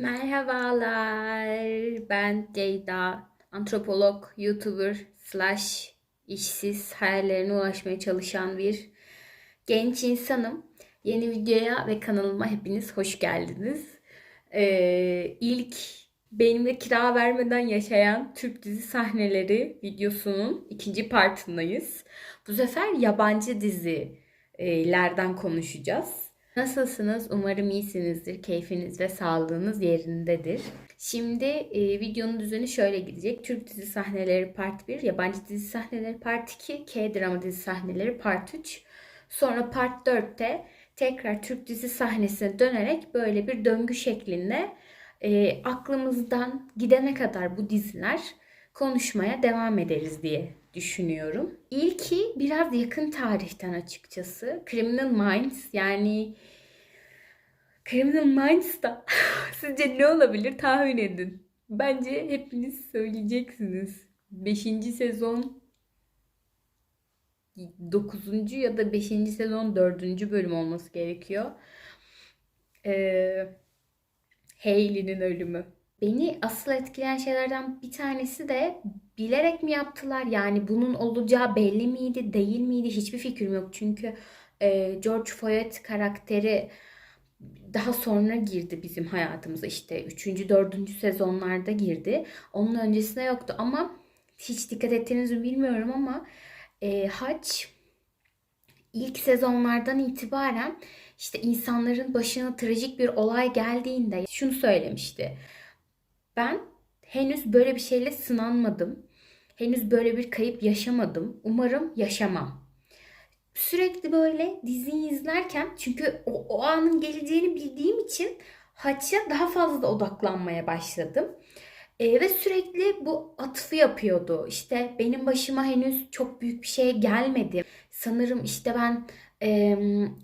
Merhabalar, ben Ceyda, antropolog, YouTuber, slash işsiz, hayallerine ulaşmaya çalışan bir genç insanım. Yeni videoya ve kanalıma hepiniz hoş geldiniz. Ee, ilk benimle kira vermeden yaşayan Türk dizi sahneleri videosunun ikinci partındayız. Bu sefer yabancı dizilerden konuşacağız. Nasılsınız? Umarım iyisinizdir. Keyfiniz ve sağlığınız yerindedir. Şimdi e, videonun düzeni şöyle gidecek. Türk dizi sahneleri part 1, yabancı dizi sahneleri part 2, K-drama dizi sahneleri part 3. Sonra part 4'te tekrar Türk dizi sahnesine dönerek böyle bir döngü şeklinde e, aklımızdan gidene kadar bu diziler konuşmaya devam ederiz diye düşünüyorum. İlki biraz yakın tarihten açıkçası. Criminal Minds yani Criminal Minds'ta sizce ne olabilir tahmin edin. Bence hepiniz söyleyeceksiniz. 5. sezon 9. ya da 5. sezon 4. bölüm olması gerekiyor. Ee, Hayley'nin ölümü. Beni asıl etkileyen şeylerden bir tanesi de bilerek mi yaptılar? Yani bunun olacağı belli miydi, değil miydi? Hiçbir fikrim yok. Çünkü e, George Foyt karakteri daha sonra girdi bizim hayatımıza. İşte 3. 4. sezonlarda girdi. Onun öncesinde yoktu ama hiç dikkat ettiğinizi mi bilmiyorum ama e, Haç ilk sezonlardan itibaren işte insanların başına trajik bir olay geldiğinde şunu söylemişti. Ben henüz böyle bir şeyle sınanmadım. Henüz böyle bir kayıp yaşamadım. Umarım yaşamam. Sürekli böyle diziyi izlerken çünkü o, o anın geleceğini bildiğim için Haç'a daha fazla odaklanmaya başladım. E, ve sürekli bu atıfı yapıyordu. İşte benim başıma henüz çok büyük bir şey gelmedi. Sanırım işte ben e,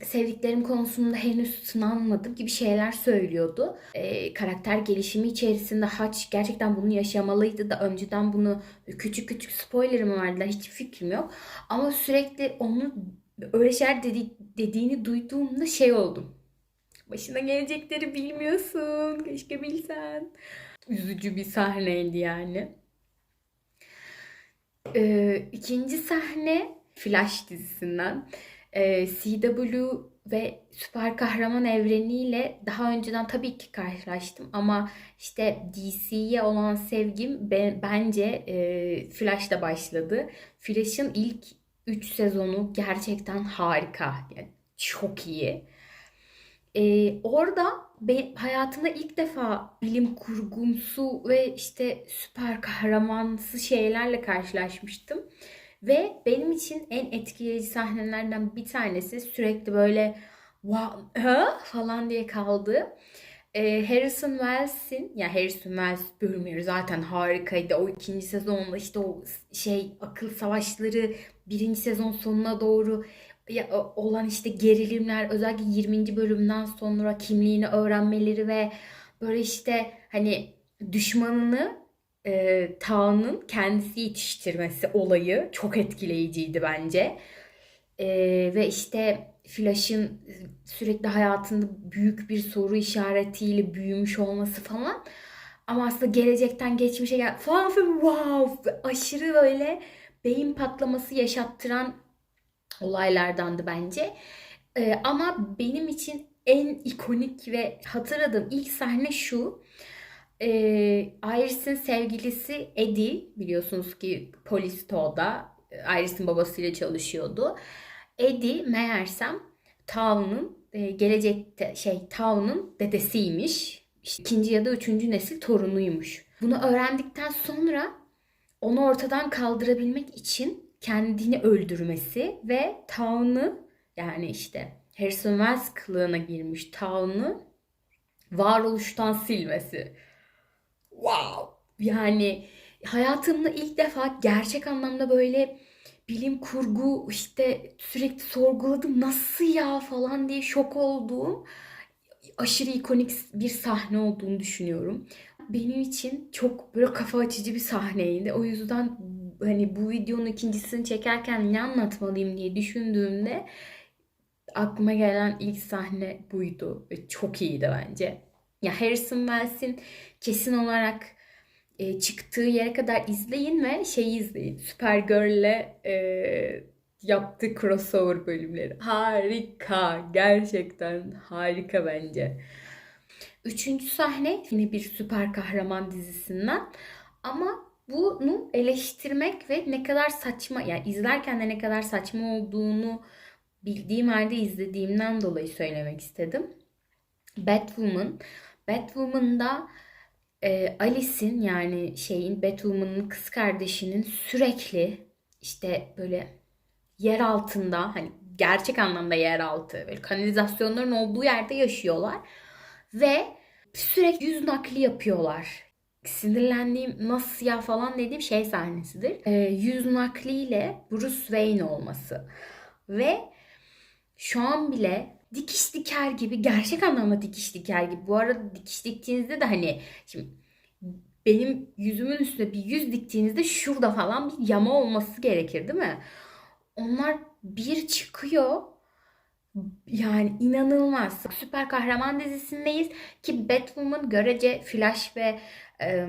sevdiklerim konusunda henüz sınanmadım gibi şeyler söylüyordu. E, karakter gelişimi içerisinde Haç gerçekten bunu yaşamalıydı da önceden bunu küçük küçük spoiler mı verdiler hiç fikrim yok. Ama sürekli onu öyle şeyler dedi, dediğini duyduğumda şey oldum. Başına gelecekleri bilmiyorsun. Keşke bilsen. Üzücü bir sahneydi yani. Ee, ikinci sahne Flash dizisinden e, CW ve süper kahraman evreniyle daha önceden tabii ki karşılaştım ama işte DC'ye olan sevgim ben, bence e, Flash'la başladı. Flash'ın ilk 3 sezonu gerçekten harika. Yani çok iyi. E, orada ben, hayatımda ilk defa bilim kurgumsu ve işte süper kahramansı şeylerle karşılaşmıştım. Ve benim için en etkileyici sahnelerden bir tanesi sürekli böyle wow, ha? falan diye kaldı. Ee, Harrison Wells'in ya Harrison Wells bölümleri zaten harikaydı. O ikinci sezonda işte o şey akıl savaşları birinci sezon sonuna doğru ya, olan işte gerilimler özellikle 20. bölümden sonra kimliğini öğrenmeleri ve böyle işte hani düşmanını e, Tao'nun kendisi yetiştirmesi olayı çok etkileyiciydi bence. E, ve işte Flash'ın sürekli hayatında büyük bir soru işaretiyle büyümüş olması falan. Ama aslında gelecekten geçmişe gel falan wow aşırı böyle beyin patlaması yaşattıran olaylardandı bence. Ee, ama benim için en ikonik ve hatırladığım ilk sahne şu e, Iris'in sevgilisi Eddie biliyorsunuz ki polis Toğ'da Iris'in babasıyla çalışıyordu. Eddie meğersem Tav'ın e, gelecekte şey Tav'ın dedesiymiş. İşte ikinci ya da üçüncü nesil torunuymuş. Bunu öğrendikten sonra onu ortadan kaldırabilmek için kendini öldürmesi ve Tav'ını yani işte Harrison Wells kılığına girmiş Tav'ını varoluştan silmesi wow. Yani hayatımda ilk defa gerçek anlamda böyle bilim kurgu işte sürekli sorguladım nasıl ya falan diye şok olduğum aşırı ikonik bir sahne olduğunu düşünüyorum. Benim için çok böyle kafa açıcı bir sahneydi. O yüzden hani bu videonun ikincisini çekerken ne anlatmalıyım diye düşündüğümde aklıma gelen ilk sahne buydu. Çok iyiydi bence. Ya Harrison Wells'in kesin olarak e, çıktığı yere kadar izleyin ve şeyi izleyin. Supergirl'le e, yaptığı crossover bölümleri. Harika. Gerçekten harika bence. Üçüncü sahne yine bir süper kahraman dizisinden. Ama bunu eleştirmek ve ne kadar saçma yani izlerken de ne kadar saçma olduğunu bildiğim halde izlediğimden dolayı söylemek istedim. Batwoman. Batwoman'da e, Alice'in yani şeyin Batwoman'ın kız kardeşinin sürekli işte böyle yer altında hani gerçek anlamda yer altı böyle kanalizasyonların olduğu yerde yaşıyorlar ve sürekli yüz nakli yapıyorlar. Sinirlendiğim nasıl ya falan dediğim şey sahnesidir. E, yüz nakliyle Bruce Wayne olması. Ve şu an bile dikiş diker gibi gerçek anlamda dikiş diker gibi. Bu arada dikiş diktiğinizde de hani şimdi benim yüzümün üstüne bir yüz diktiğinizde şurada falan bir yama olması gerekir değil mi? Onlar bir çıkıyor. Yani inanılmaz. Süper kahraman dizisindeyiz ki Batwoman görece Flash ve e,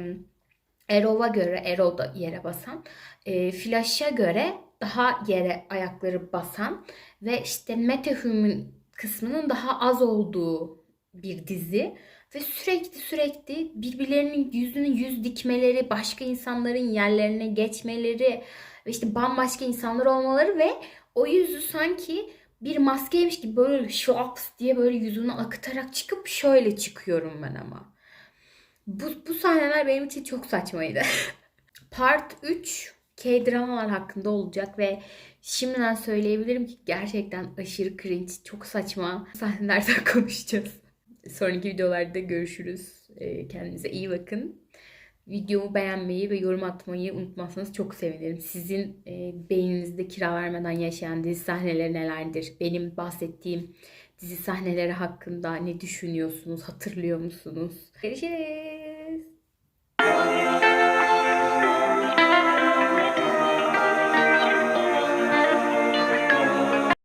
Arrow'a göre, Arrow da yere basan, e, Flash'a göre daha yere ayakları basan ve işte metahuman kısmının daha az olduğu bir dizi ve sürekli sürekli birbirlerinin yüzünün yüz dikmeleri, başka insanların yerlerine geçmeleri ve işte bambaşka insanlar olmaları ve o yüzü sanki bir maskeymiş gibi böyle şlaps diye böyle yüzünü akıtarak çıkıp şöyle çıkıyorum ben ama. Bu, bu sahneler benim için çok saçmaydı. Part 3 K-dramalar hakkında olacak ve şimdiden söyleyebilirim ki gerçekten aşırı cringe, çok saçma sahnelerden konuşacağız. Sonraki videolarda görüşürüz. Ee, Kendinize iyi bakın. Videomu beğenmeyi ve yorum atmayı unutmazsanız çok sevinirim. Sizin e, beyninizde kira vermeden yaşayan dizi sahneleri nelerdir? Benim bahsettiğim dizi sahneleri hakkında ne düşünüyorsunuz? Hatırlıyor musunuz? Görüşürüz.